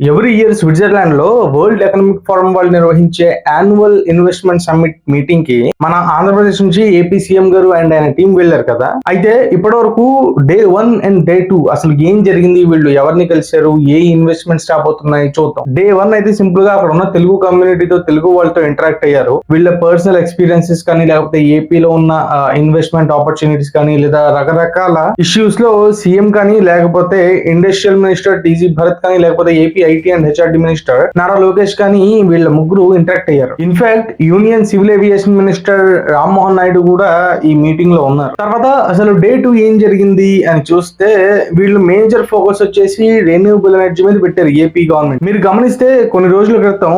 Every year స్విట్జర్లాండ్లో world Economic Forum వాళ్ళు నిర్వహించే annual investment summit మీటింగ్కి మన ఆంధ్రప్రదేశ్ నుంచి ఏపీ సీఎం గారు అండ్ ఆయన టీం వెళ్ళారు కదా. అయితే ఇప్పటి వరకు day one and day two అసలు ఏం జరిగింది? వీళ్ళు ఎవరిని కలిశారు? ఏ ఇన్వెస్ట్మెంట్ స్టాప్ అవుతున్నాయి చూద్దాం. డే వన్ అయితే సింపుల్గా అక్కడ ఉన్న తెలుగు కమ్యూనిటీతో తెలుగు వాళ్ళతో ఇంటరాక్ట్ అయ్యారు. వీళ్ళ పర్సనల్ ఎక్స్పీరియన్సెస్ కానీ లేకపోతే ఏపీలో ఉన్న ఇన్వెస్ట్మెంట్ ఆపర్చునిటీస్ కానీ లేదా రకరకాల ఇష్యూస్లో సీఎం కానీ లేకపోతే ఇండస్ట్రియల్ మినిస్టర్ టీజీ భరత్ కానీ లేకపోతే AP IT and HRD minister Nara Lokesh కానీ వీళ్ళ ముగ్గురు ఇంటరాక్ట్ అయ్యారు. In fact union civil aviation minister Rammohan Naidu కూడా ఈ మీటింగ్లో ఉన్నారు. తర్వాత అసలు డే టు ఏం జరిగింది అని చూస్తే వీళ్ళు మేజర్ ఫోకస్ వచ్చేసి రెన్యూబుల్ ఎనర్జీ మీద పెట్టారు ఏపీ గవర్నమెంట్ మీరు గమనిస్తే కొన్ని రోజుల క్రితం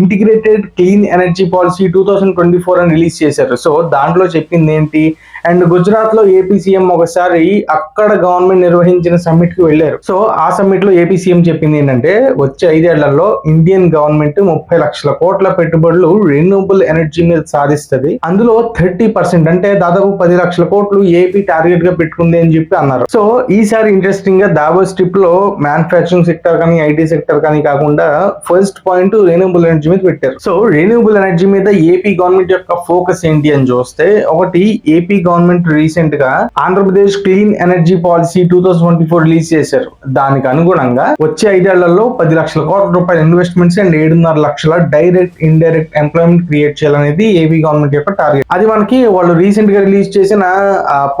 integrated clean energy policy two thousand twenty four అని రిలీజ్ చేశారు. సో దాంట్లో చెప్పింది ఏంటి? అండ్ గుజరాత్లో ఏపీ సీఎం ఒకసారి అక్కడ గవర్నమెంట్ నిర్వహించిన సమ్మిట్కి వెళ్ళారు. సో ఆ సమ్మిట్లో ఏపీ సీఎం చెప్పింది ఏంటంటే వచ్చే ఐదేళ్ళలో ఇండియన్ గవర్నమెంట్ ముప్పై లక్షల కోట్ల పెట్టుబడులు రెన్యూబుల్ ఎనర్జీ మీద సాధిస్తుంది. అందులో థర్టీ పర్సెంట్ అంటే దాదాపు పది లక్షల కోట్లు ఏపీ టార్గెట్గా పెట్టుకుంది అని చెప్పి అన్నారు. సో ఈసారి ఇంట్రెస్టింగ్గా దావోస్ ట్రిప్లో మ్యానుఫాక్చరింగ్ సెక్టర్ కానీ ఐటీ సెక్టర్ కానీ కాకుండా ఫస్ట్ పాయింట్ రెన్యూబుల్ ఎనర్జీ మీద పెట్టారు. సో రెన్యూబుల్ ఎనర్జీ మీద ఏపీ గవర్నమెంట్ యొక్క ఫోకస్ ఏంటి అని చూస్తే ఒకటి ఏపీ గవర్నమెంట్ రీసెంట్గా Andhra Pradesh clean energy policy two thousand twenty four release చేశారు. దానికి అనుగుణంగా వచ్చే ఐదేళ్ళలో పది లక్షల కోట్ల రూపాయల ఇన్వెస్ట్మెంట్స్ అండ్ ఏడున్నర లక్షల డైరెక్ట్ ఇండైరెక్ట్ ఎంప్లాయ్మెంట్ క్రియేట్ చేయాలనేది ఏపీ గవర్నమెంట్ యొక్క టార్గెట్ అది మనకి వాళ్ళు రీసెంట్గా రిలీజ్ చేసిన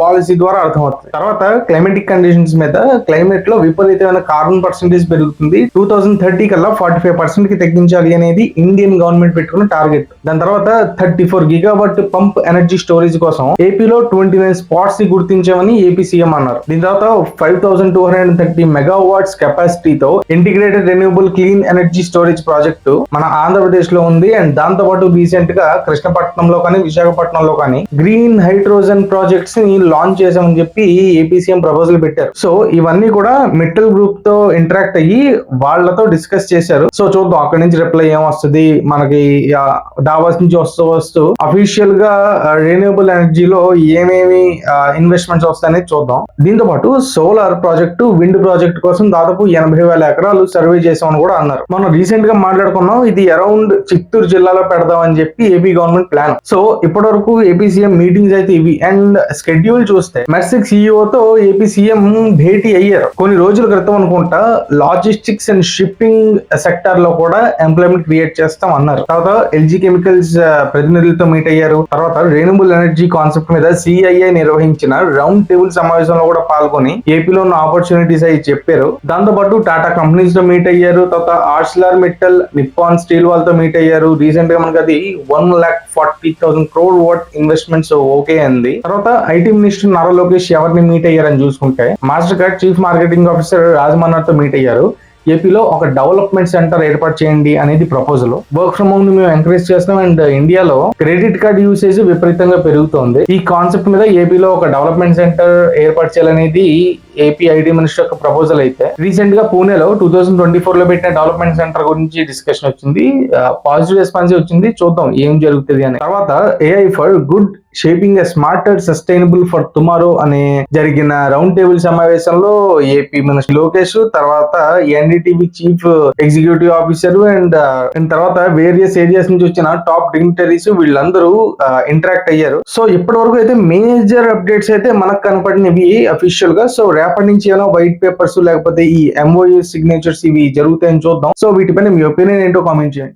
పాలసీ ద్వారా అర్థమవుతుంది. తర్వాత క్లైమేటిక్ కండిషన్స్ మీద క్లైమేట్లో విపరీతమైన కార్బన్ పర్సెంటేజ్ పెరుగుతుంది. టూ థౌసండ్ థర్టీ కల్లా ఫార్టీ ఫైవ్ పర్సెంట్కి తగ్గించాలి అనేది ఇండియన్ గవర్నమెంట్ పెట్టుకున్న టార్గెట్ దాని తర్వాత thirty four gigawatt pump energy storage కోసం ఏపీలో ట్వంటీ నైన్ స్పాట్స్ని గుర్తించామని ఏపీ సీఎం అన్నారు. దీని తర్వాత five thousand two hundred thirty megawatts కెపాసిటీతో integrated renewable clean energy storage project మన ఆంధ్రప్రదేశ్లో ఉంది అండ్ దాంతో పాటు రీసెంట్గా కృష్ణపట్నంలో కానీ విశాఖపట్నంలో కానీ గ్రీన్ హైడ్రోజన్ ప్రాజెక్ట్స్ని లాంచ్ చేసామని చెప్పి ఏపీ సీఎం ప్రపోజల్ పెట్టారు. సో ఇవన్నీ కూడా మిట్టల్ గ్రూప్తో ఇంటరాక్ట్ అయ్యి వాళ్ళతో డిస్కస్ చేశారు. సో చూద్దాం అక్కడి నుంచి రిప్లై ఏం వస్తుంది? మనకి దావాస్ నుంచి వస్తూ వస్తూ అఫీషియల్గా రెన్యూబుల్ ఎనర్జీలో ఏమేమి ఇన్వెస్ట్మెంట్స్ వస్తాయనేది చూద్దాం. దీంతో పాటు సోలార్ ప్రాజెక్టు విండ్ ప్రాజెక్ట్ కోసం దాదాపు ఎనభై వేల ఎకరాలు సర్వే చేసామని కూడా అన్నారు. మనం రీసెంట్గా మాట్లాడుకున్నాం ఇది అరౌండ్ చిత్తూరు జిల్లాలో పెడదాం అని చెప్పి ఏపీ గవర్నమెంట్ ప్లాన్ సో ఇప్పటి వరకు ఏపీ సీఎం మీటింగ్స్ అయితే ఇవి. అండ్ షెడ్యూల్ చూస్తే మెర్సిక్ సిఇఓ తో ఏపీ సీఎం భేటీ అయ్యారు. కొన్ని రోజుల క్రితం అనుకుంటా లాజిస్టిక్స్ అండ్ షిప్పింగ్ సెక్టర్లో కూడా ఎంప్లాయ్మెంట్ క్రియేట్ చేస్తాం అన్నారు తర్వాత ఎల్జీ కెమికల్స్ ప్రతినిధులతో మీట్ అయ్యారు. తర్వాత రెన్యూబుల్ ఎనర్జీ కాన్సెప్ట్ మీద సిఐఐ నిర్వహించిన రౌండ్ టేబుల్ సమావేశంలో కూడా పాల్గొని ఏపీలో ఉన్న ఆపర్చునిటీస్ అవి చెప్పారు. దాంతో పాటు టాటా కంపెనీస్తో మీట్ అయ్యారు. తర్వాత ఆర్సిలార్ మెటల్ నిప్పాన్ స్టీల్ వాళ్ళతో మీట్ అయ్యారు. రీసెంట్గా మనకి అది one lakh forty thousand crore worth investments okay అంది. తర్వాత ఐటీ మినిస్టర్ నారా లోకేష్ ఎవరిని మీట్ అయ్యారని చూసుకుంటే Mastercard chief marketing officer రాజమన్నర్తో మీట్ అయ్యారు. ఏపీలో ఒక డెవలప్మెంట్ సెంటర్ ఏర్పాటు చేయండి అనేది ప్రపోజల్ వర్క్ ఫ్రమ్ హోమ్ని మేము ఎంకరేజ్ చేస్తాం అండ్ ఇండియాలో క్రెడిట్ కార్డ్ యూసేజ్ విపరీతంగా పెరుగుతోంది. ఈ కాన్సెప్ట్ మీద ఏపీలో ఒక డెవలప్మెంట్ సెంటర్ ఏర్పాటు చేయాలనేది ఏపీ ఐటీ మినిస్టర్ యొక్క ప్రపోజల్ అయితే రీసెంట్గా పూణేలో టూ థౌసండ్ ట్వంటీ ఫోర్లో పెట్టిన డెవలప్మెంట్ సెంటర్ గురించి డిస్కషన్ వచ్చింది. పాజిటివ్ రెస్పాన్స్ వచ్చింది? చూద్దాం ఏం జరుగుతుంది అని. తర్వాత AI for good shaping a smarter sustainable for tomorrow అనే జరిగిన రౌండ్ టేబుల్ సమావేశంలో ఏపీ మినిస్టర్ లోకేష్ తర్వాత NDTV chief executive officer and తర్వాత వేరియస్ ఏరియాస్ నుంచి వచ్చిన టాప్ డిగ్నిటరీస్ వీళ్ళందరూ ఇంటరాక్ట్ అయ్యారు. సో ఇప్పటి వరకు అయితే మేజర్ అప్డేట్స్ అయితే మనకు కనపడినవి అఫీషియల్గా. సో రేపటి నుంచి ఏమైనా వైట్ పేపర్స్ లేకపోతే ఈ ఎంఓయూ సిగ్నేచర్స్ ఇవి జరుగుతాయని చూద్దాం. సో వీటిపైన మీ ఒపీనియన్ ఏంటో కామెంట్ చేయండి.